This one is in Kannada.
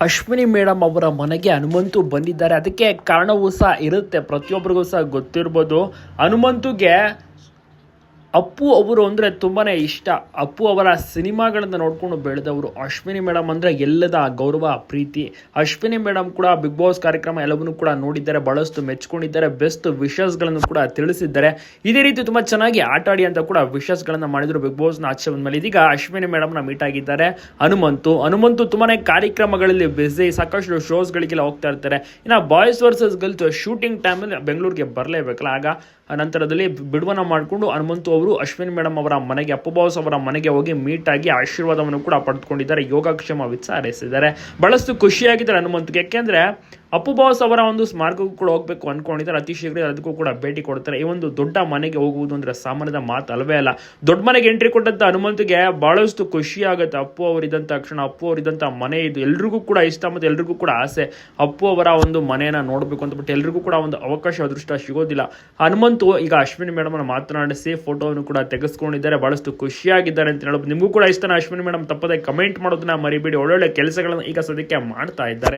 ಅಶ್ವಿನಿ ಮೇಡಮ್ ಅವರ ಮನೆಗೆ ಹನುಮಂತು ಬಂದಿದ್ದಾರೆ. ಅದಕ್ಕೆ ಕಾರಣವೂ ಸಹ ಇರುತ್ತೆ. ಪ್ರತಿಯೊಬ್ಬರಿಗೂ ಸಹ ಗೊತ್ತಿರ್ಬೋದು. ಹನುಮಂತುಗೆ ಅಪ್ಪು ಅವರು ಅಂದರೆ ತುಂಬಾ ಇಷ್ಟ. ಅಪ್ಪು ಅವರ ಸಿನಿಮಾಗಳನ್ನು ನೋಡಿಕೊಂಡು ಬೆಳೆದವರು ಅಶ್ವಿನಿ ಮೇಡಮ್ ಅಂದರೆ ಎಲ್ಲದ ಗೌರವ, ಪ್ರೀತಿ. ಅಶ್ವಿನಿ ಮೇಡಮ್ ಕೂಡ ಬಿಗ್ ಬಾಸ್ ಕಾರ್ಯಕ್ರಮ ಎಲ್ಲವನ್ನೂ ಕೂಡ ನೋಡಿದ್ದಾರೆ, ಬಹಳಷ್ಟು ಮೆಚ್ಕೊಂಡಿದ್ದಾರೆ ಬೆಸ್ಟ್ ವಿಷಸ್ಗಳನ್ನು ಕೂಡ ತಿಳಿಸಿದ್ದಾರೆ. ಇದೇ ರೀತಿ ತುಂಬ ಚೆನ್ನಾಗಿ ಆಟ ಆಡಿ ಅಂತ ಕೂಡ ವಿಷಸ್ಗಳನ್ನು ಮಾಡಿದರು ಬಿಗ್ ಬಾಸ್ನ ಆಚೆ ಬಂದ್ಮೇಲೆ ಇದೀಗ ಅಶ್ವಿನಿ ಮೇಡಮ್ನ ಮೀಟ್ ಆಗಿದ್ದಾರೆ ಹನುಮಂತು. ಹನುಮಂತು ತುಂಬಾ ಕಾರ್ಯಕ್ರಮಗಳಲ್ಲಿ ಬ್ಯುಸಿ ಸಾಕಷ್ಟು ಶೋಸ್ಗಳಿಗೆಲ್ಲ ಹೋಗ್ತಾ ಇರ್ತಾರೆ. ಇನ್ನು ಬಾಯ್ಸ್ ವರ್ಸಸ್ ಗರ್ಲ್ಸ್ ಶೂಟಿಂಗ್ ಟೈಮಲ್ಲಿ ಬೆಂಗಳೂರಿಗೆ ಬರಲೇಬೇಕಲ್ಲ. ಆಗ ನಂತರದಲ್ಲಿ ಬಿಡುವನ ಮಾಡಿಕೊಂಡು ಹನುಮಂತು ಅವರು ಅಶ್ವಿನಿ ಮೇಡಮ್ ಅವರ ಮನೆಗೆ, ಅಪ್ಪು ಬಾಸ್ ಅವರ ಮನೆಗೆ ಹೋಗಿ ಮೀಟ್ ಆಗಿ ಆಶೀರ್ವಾದವನ್ನು ಕೂಡ ಪಡೆದುಕೊಂಡಿದ್ದಾರೆ. ಯೋಗಕ್ಷೇಮ ವಿಚಾರಿಸಿದ್ದಾರೆ. ಬಹಳಷ್ಟು ಖುಷಿಯಾಗಿದ್ದಾರೆ ಹನುಮಂತ್ಗೆ ಯಾಕೆಂದ್ರೆ ಅಪ್ಪು ಬಾಸ್ ಅವರ ಒಂದು ಸ್ಮಾರಕಕ್ಕೂ ಕೂಡ ಹೋಗಬೇಕು ಅಂದ್ಕೊಂಡಿದ್ದಾರೆ ಅತಿ ಶೀಘ್ರ ಅದಕ್ಕೂ ಕೂಡ ಭೇಟಿ ಕೊಡ್ತಾರೆ. ಈ ಒಂದು ದೊಡ್ಡ ಮನೆಗೆ ಹೋಗುವುದು ಅಂದರೆ ಸಾಮಾನ್ಯದ ಮಾತು ಅಲ್ವೇ ಅಲ್ಲ. ದೊಡ್ಡ ಮನೆಗೆ ಎಂಟ್ರಿ ಕೊಟ್ಟಂಥ ಹನುಮಂತಿಗೆ ಬಹಳಷ್ಟು ಖುಷಿ ಆಗುತ್ತೆ. ಅಪ್ಪು ಅವರಿದ್ದಂಥ ಕ್ಷಣ, ಅಪ್ಪು ಅವರಿದ್ದಂಥ ಮನೆ ಇದು ಎಲ್ರಿಗೂ ಕೂಡ ಇಷ್ಟ ಮತ್ತು ಎಲ್ರಿಗೂ ಕೂಡ ಆಸೆ. ಅಪ್ಪು ಅವರ ಒಂದು ಮನೆಯನ್ನು ನೋಡಬೇಕು ಅಂತ ಬಿಟ್ಟು ಎಲ್ರಿಗೂ ಕೂಡ ಒಂದು ಅವಕಾಶ, ಅದೃಷ್ಟ ಸಿಗೋದಿಲ್ಲ. ಹನುಮಂತು ಈಗ ಅಶ್ವಿನಿ ಮೇಡಮ್ ಮಾತನಾಡಿಸಿ ಫೋಟೋವನ್ನು ಕೂಡ ತೆಗೆಸ್ಕೊಂಡಿದ್ದಾರೆ. ಬಹಳಷ್ಟು ಖುಷಿಯಾಗಿದ್ದಾರೆ ಅಂತ ಹೇಳ್ಬೋದು ನಿಮಗೂ ಕೂಡ ಇಷ್ಟನ ಅಶ್ವಿನಿ ಮೇಡಮ್ ತಪ್ಪದೆ ಕಮೆಂಟ್ ಮಾಡೋದನ್ನ ಮರಿಬೇಡಿ. ಒಳ್ಳೊಳ್ಳೆ ಕೆಲಸಗಳನ್ನು ಈಗ ಸದ್ಯಕ್ಕೆ ಮಾಡ್ತಾ ಇದ್ದಾರೆ.